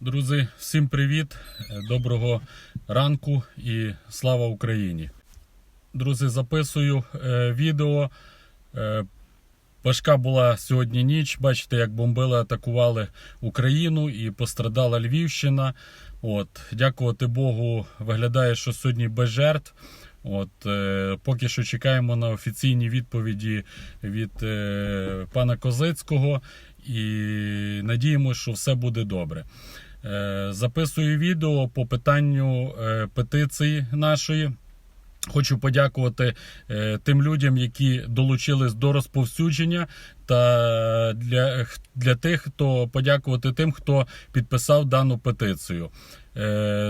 Друзі, всім привіт, е, доброго ранку і слава Україні. Друзі, записую е, відео. Е, важка була сьогодні ніч. Бачите, як бомбили, атакували Україну і пострадала Львівщина. От, дякувати Богу, виглядає, що сьогодні без жертв. От, е, поки що чекаємо на офіційні відповіді від е, пана Козицького і надіємося, що все буде добре. Е, записую відео по питанню е, петиції нашої. Хочу подякувати е, тим людям, які долучились до розповсюдження, та для, для тих, хто подякувати тим, хто підписав дану петицію.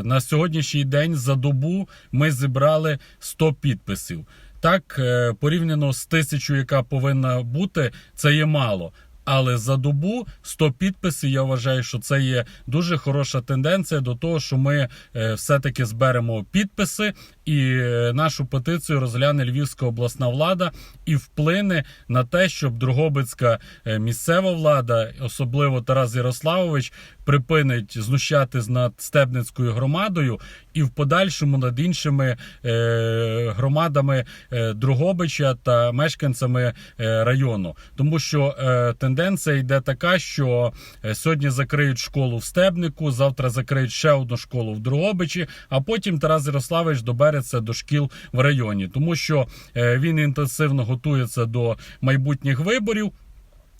На сьогоднішній день за добу ми зібрали 100 підписів. Так, порівняно з тисячу, яка повинна бути, це є мало. Але за добу 100 підписів, я вважаю, що це є дуже хороша тенденція до того, що ми е, все-таки зберемо підписи, і е, нашу петицію розгляне Львівська обласна влада і вплине на те, щоб Дрогобицька е, місцева влада, особливо Тарас Ярославович, припинить знущатись над Стебницькою громадою і в подальшому над іншими е, громадами е, Дрогобича та мешканцями е, району. Тому що тенденція йде така, що сьогодні закриють школу в Стебнику, завтра закриють ще одну школу в Дрогобичі, а потім Тарас Ярославович добереться до шкіл в районі, тому що він інтенсивно готується до майбутніх виборів.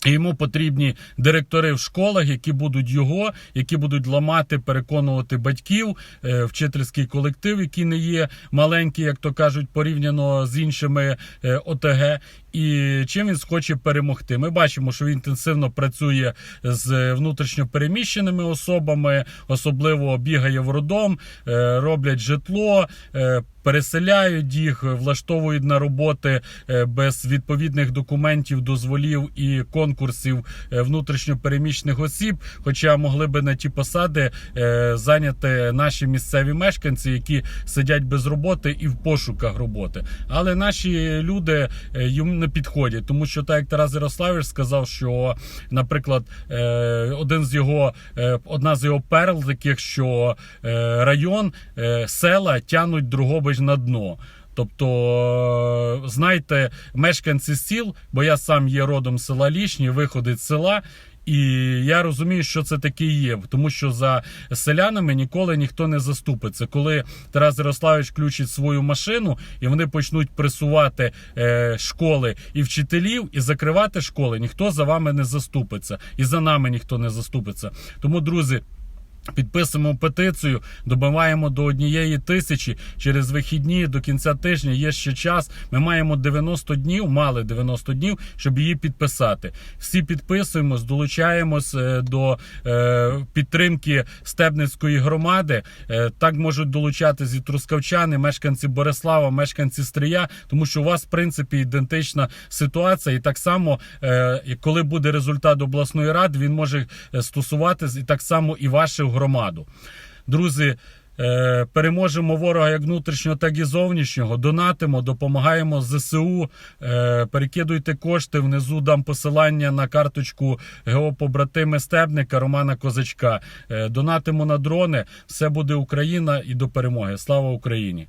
Йому потрібні директори в школах, які будуть його, які будуть ламати, переконувати батьків, е, вчительський колектив, який не є маленький, як то кажуть, порівняно з іншими е, ОТГ. І чим він схоче перемогти? Ми бачимо, що він інтенсивно працює з внутрішньо переміщеними особами, особливо бігає в роддом, е, роблять житло. Переселяють їх, влаштовують на роботи е, без відповідних документів, дозволів і конкурсів е, внутрішньо переміщених осіб. Хоча могли би на ті посади е, зайняти наші місцеві мешканці, які сидять без роботи і в пошуках роботи. Але наші люди їм не підходять, тому що так як Тарас Ярославович сказав, що, наприклад, один з його одна з його перл, таких що район, села тянуть Другобич на дно. Тобто, е, знайте, мешканці сіл, бо я сам є родом села Лішні, виходить з села. І я розумію, що це таке є, тому що за селянами ніколи ніхто не заступиться. Коли Тарас Ярославович включить свою машину і вони почнуть пресувати е, школи і вчителів, і закривати школи, ніхто за вами не заступиться, і за нами ніхто не заступиться. Тому, друзі. Підписуємо петицію, добиваємо до однієї тисячі через вихідні до кінця тижня. Є ще час. Ми маємо 90 днів, мали 90 днів, щоб її підписати. Всі підписуємось, долучаємось е, до е, підтримки Стебницької громади. Е, так можуть долучатись і трускавчани, мешканці Борислава, мешканці Стрия, тому що у вас в принципі ідентична ситуація, і так само, коли буде результат обласної ради, він може стосуватись і так само і ваших громаду. Друзі. е, Переможемо ворога як внутрішнього, так і зовнішнього. Донатимо, допомагаємо ЗСУ. е, Перекидуйте кошти. Внизу дам посилання на карточку геопобратими Стебника Романа Козачка. Е, Донатимо на дрони. Все буде Україна і до перемоги. Слава Україні!